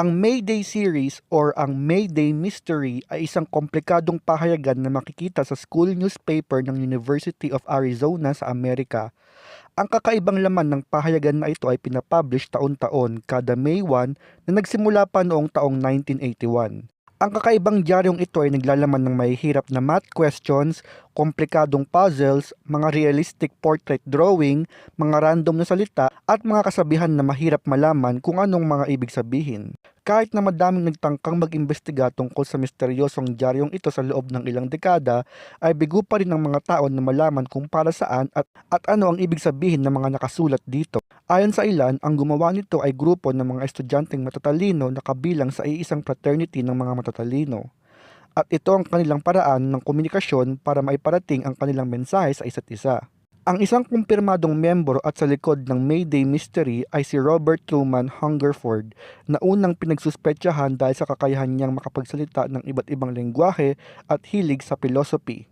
Ang Mayday series or ang Mayday Mystery ay isang komplikadong pahayagan na makikita sa school newspaper ng University of Arizona sa Amerika. Ang kakaibang laman ng pahayagan na ito ay pinapublish taon-taon kada May 1 na nagsimula pa noong taong 1981. Ang kakaibang diaryong ito ay naglalaman ng mahihirap na math questions, komplikadong puzzles, mga realistic portrait drawing, mga random na salita at mga kasabihan na mahirap malaman kung anong mga ibig sabihin. Kahit na madaming nagtangkang mag-imbestiga tungkol sa misteryosong diaryong ito sa loob ng ilang dekada, ay bigo pa rin ng mga tao na malaman kung para saan at, at ano ang ibig sabihin ng mga nakasulat dito. Ayon sa ilan, ang gumawa nito ay grupo ng mga estudyanteng matatalino na kabilang sa iisang fraternity ng mga matatalino. At ito ang kanilang paraan ng komunikasyon para maiparating ang kanilang mensahe sa isa't isa. Ang isang kumpirmadong membro at sa likod ng Mayday Mystery ay si Robert Truman Hungerford na unang pinagsuspetsahan dahil sa kakayahan niyang makapagsalita ng iba't ibang lengguwahe at hilig sa philosophy.